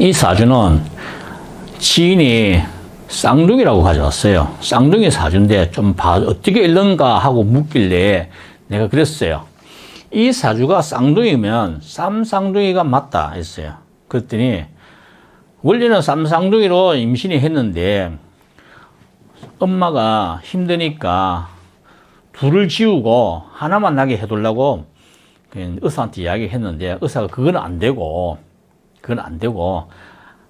이 사주는 지인이 쌍둥이라고 가져왔어요. 쌍둥이 사주인데 좀 봐, 어떻게 읽는가 하고 묻길래 내가 그랬어요. 이 사주가 쌍둥이면 쌈쌍둥이가 맞다 했어요. 그랬더니 원래는 쌈쌍둥이로 임신이 했는데 엄마가 힘드니까 둘을 지우고 하나만 나게 그냥 의사한테 이야기했는데 의사가 그건 안 되고 그건 안 되고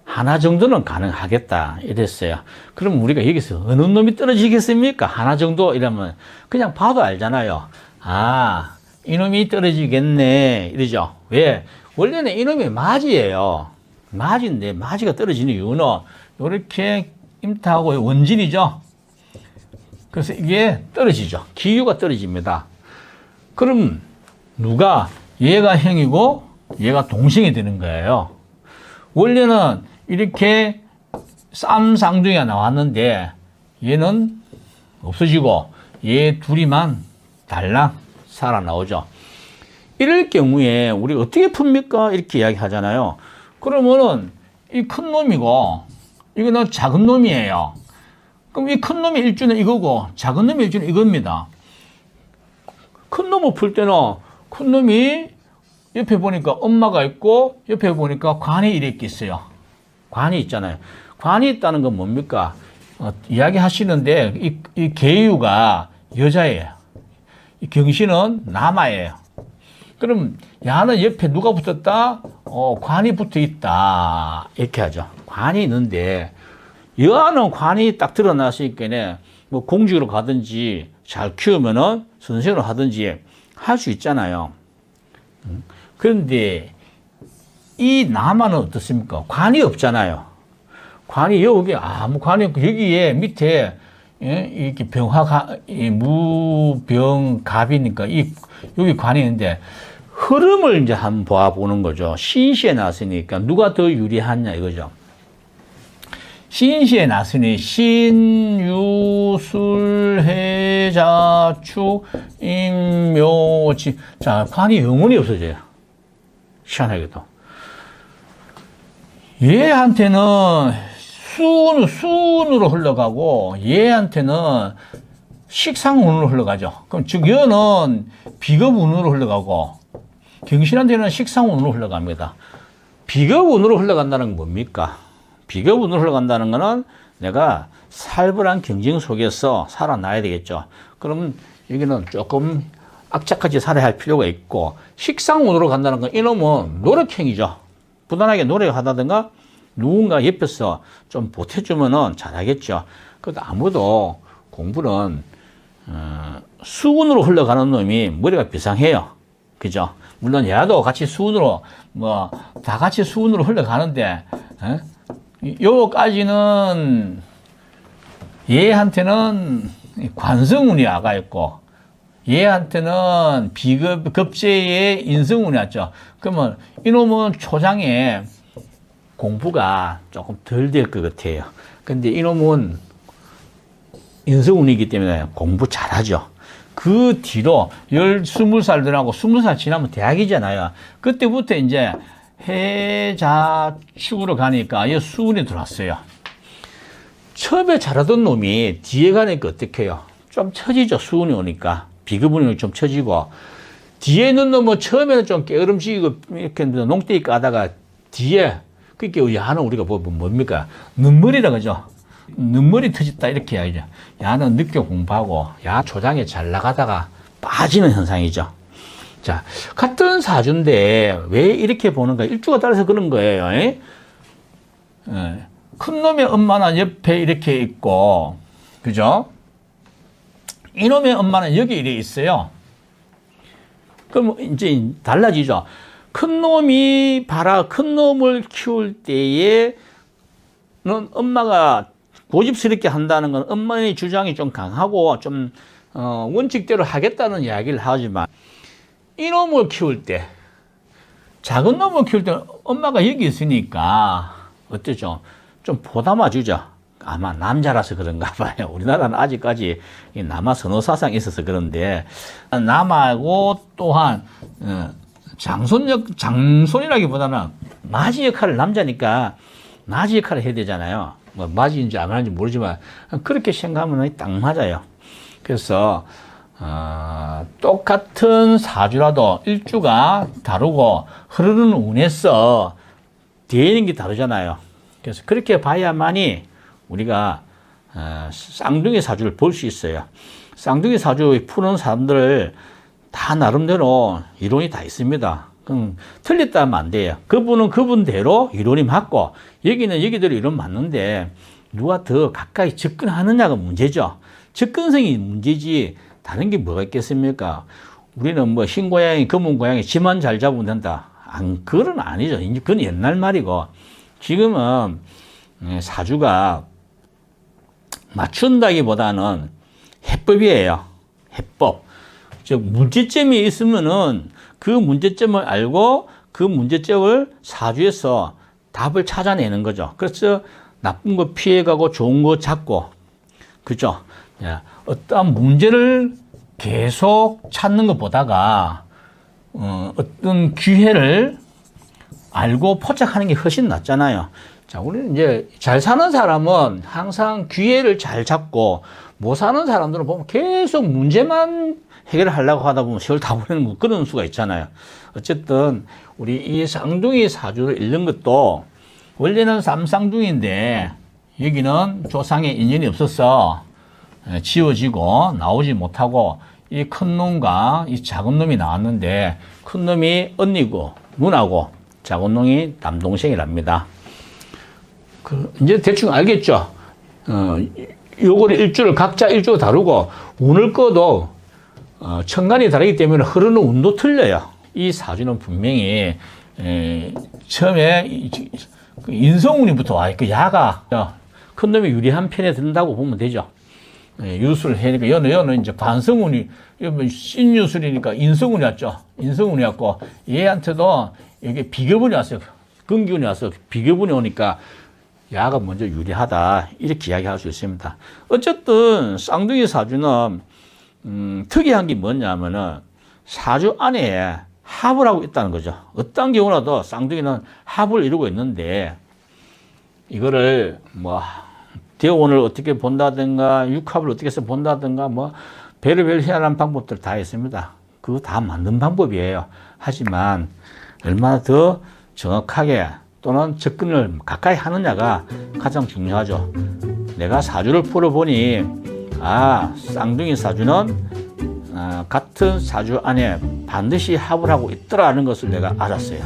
하나 정도는 가능하겠다 이랬어요. 그럼 우리가 여기서 어느 놈이 떨어지겠습니까? 하나 정도 이러면 그냥 봐도 알잖아요. 아 이놈이 떨어지겠네 이러죠. 왜? 원래는 이놈이 맞이에요. 맞인데 맞이가 떨어지는 이유는 이렇게 임타하고 원진이죠. 그래서 이게 떨어지죠. 기후가 떨어집니다. 그럼 누가 얘가 형이고 얘가 동생이 되는 거예요. 원래는 이렇게 쌈쌍둥이가 나왔는데 얘는 없어지고 얘 둘이만 달랑 살아 나오죠. 이럴 경우에 우리 어떻게 풉니까? 이렇게 이야기 하잖아요. 그러면은 이 큰 놈이고 이거는 작은 놈이에요. 그럼 이 큰 놈의 일주는 이거고 작은 놈의 일주는 이겁니다. 큰 놈을 풀 때는 큰 놈이 옆에 보니까 엄마가 있고 옆에 보니까 관이 이렇게 있어요. 관이 있잖아요. 관이 있다는 건 뭡니까? 어, 이야기 하시는데 이, 이 계유가 여자예요. 이 경신은 남아예요. 그럼 야는 옆에 누가 붙었다? 어, 관이 붙어 있다. 이렇게 하죠. 관이 있는데 여아는 관이 딱 드러났으니까 뭐 공직으로 가든지 잘 키우면은 선생으로 하든지 할 수 있잖아요. 음. 그런데 이 남아는 어떻습니까? 관이 없잖아요. 관이 여기 아무 관이 없고 여기에 밑에 예? 이렇게 병화가 이 무병갑이니까 이 여기 관이 있는데 흐름을 이제 한번 보아보는 거죠. 신시에 나왔으니까 누가 더 유리하냐 이거죠. 신시에 나으니 신유술해자축 임묘지 자 관이 영원히 없어져요. 희한하게도 얘한테는 수운 수운으로 흘러가고 얘한테는 식상운으로 흘러가죠. 그럼 즉 얘는 비겁운으로 흘러가고 경신한테는 식상운으로 흘러갑니다. 비겁운으로 흘러간다는 건 뭡니까? 비겁운으로 흘러간다는 거는 내가 살벌한 경쟁 속에서 살아나야 되겠죠. 그러면 여기는 조금 악착같이 살아야 할 필요가 있고 식상운으로 간다는 건 이놈은 노력행위죠. 부단하게 노력하다든가 누군가 옆에서 좀 보태주면은 잘하겠죠. 그래도 아무도 공부는 어, 수운으로 흘러가는 놈이 머리가 비상해요. 그죠? 물론 얘도 같이 수운으로 뭐 다 같이 수운으로 흘러가는데 에? 요까지는 얘한테는 관성운이 아가 있고 얘한테는 비급 급제의 인성운이 왔죠. 그러면 이놈은 초장에 공부가 조금 덜 될 것 같아요. 근데 이놈은 인성운이기 때문에 공부 잘하죠. 그 뒤로 열 스물 살 들하고 스물 살 지나면 대학이잖아요. 그때부터 이제 해자축으로 가니까 이 수운이 들어왔어요. 처음에 잘하던 놈이 뒤에 가니까 어떻게 해요? 좀 처지죠. 수운이 오니까. 비급운이 좀 처지고. 뒤에 있는 놈은 처음에는 좀 게으름지고 이렇게 농대기 까다가 뒤에 그게 야는 우리가 보면 뭡니까? 눈물이라 그죠? 눈물이 터졌다 이렇게 해야죠. 야는 늦게 공부하고 야 초장에 잘 나가다가 빠지는 현상이죠. 자, 같은 사주인데 왜 이렇게 보는가? 일주가 따라서 그런 거예요. 에? 에. 큰 놈의 엄마는 옆에 이렇게 있고, 그죠? 이놈의 엄마는 여기 이렇게 있어요. 그럼 이제 달라지죠. 큰 놈이 봐라, 큰 놈을 키울 때에 는 엄마가 고집스럽게 한다는 건 엄마의 주장이 좀 강하고 좀 어, 원칙대로 하겠다는 이야기를 하지만 이놈을 키울 때 작은 놈을 키울 때 엄마가 여기 있으니까 어때죠? 좀 보담아 주죠. 아마 남자라서 그런가 봐요. 우리나라는 아직까지 남아 선호 사상이 있어서 그런데 남하고 또한 어, 장손력 장손이라기보다는 맞이 역할을 남자니까 맞이 역할을 해야 되잖아요. 뭐 맞이인지 안 하는지 모르지만 그렇게 생각하면 딱 맞아요. 그래서 어, 똑같은 사주라도 일주가 다르고 흐르는 운에서 있는 게 다르잖아요. 그래서 그렇게 봐야만이 우리가 어, 쌍둥이 사주를 볼 수 있어요. 쌍둥이 사주 푸는 사람들 다 나름대로 이론이 다 있습니다. 그럼 틀렸다 하면 안 돼요. 그분은 그분대로 이론이 맞고 여기는 여기대로 이론 맞는데 누가 더 가까이 접근하느냐가 문제죠. 접근성이 문제지 다른 게 뭐가 있겠습니까? 우리는 뭐 흰 고양이, 검은 고양이 지만 잘 잡으면 된다. 안, 그건 아니죠. 그건 옛날 말이고 지금은 음, 사주가 맞춘다기보다는 해법이에요. 해법. 즉 문제점이 있으면은 그 문제점을 알고 그 문제점을 사주에서 답을 찾아내는 거죠. 그래서 나쁜 거 피해가고 좋은 거 찾고 그죠? 예, 어떠한 문제를 계속 찾는 것보다가 어, 어떤 기회를 알고 포착하는 게 훨씬 낫잖아요. 자, 우리는 이제 잘 사는 사람은 항상 기회를 잘 잡고 못 사는 사람들은 보면 계속 문제만 해결을 하려고 하다 보면 세월 다 보내는 거 그런 수가 있잖아요. 어쨌든 우리 이 쌍둥이 사주를 읽는 것도 원래는 쌈쌍둥이인데 여기는 조상의 인연이 없어서 예, 지워지고 나오지 못하고 이 큰 놈과 이 작은 놈이 나왔는데 큰 놈이 언니고 누나고 작은 놈이 남동생이랍니다. 그 이제 대충 알겠죠. 어, 요거를 일주를 각자 일주가 다르고 운을 꺼도 어, 천간이 다르기 때문에 흐르는 운도 틀려요. 이 사주는 분명히 에, 처음에 이- 이- 그 인성운이 부터 와. 그 야가 어, 큰 놈이 유리한 편에 든다고 보면 되죠. 예, 유술을 해니까 여는 이제 관성운이 뭐 신유술이니까 인성운이 왔죠. 인성운이 왔고 얘한테도 이게 비교분이 왔어요. 근기운이 와서 비교분이 오니까 야가 먼저 유리하다 이렇게 이야기할 수 있습니다. 어쨌든 쌍둥이 사주는 음, 특이한 게 뭐냐면은 사주 안에 합을 하고 있다는 거죠. 어떤 경우라도 쌍둥이는 합을 이루고 있는데 이거를 뭐 대원을 어떻게 본다든가 육합을 어떻게 해서 본다든가 뭐 별의별 희한한 방법들 다 있습니다. 그거 다 맞는 방법이에요. 하지만 얼마나 더 정확하게 또는 접근을 가까이 하느냐가 가장 중요하죠. 내가 사주를 풀어보니 아 쌍둥이 사주는 아, 같은 사주 안에 반드시 합을 하고 있더라는 것을 내가 알았어요.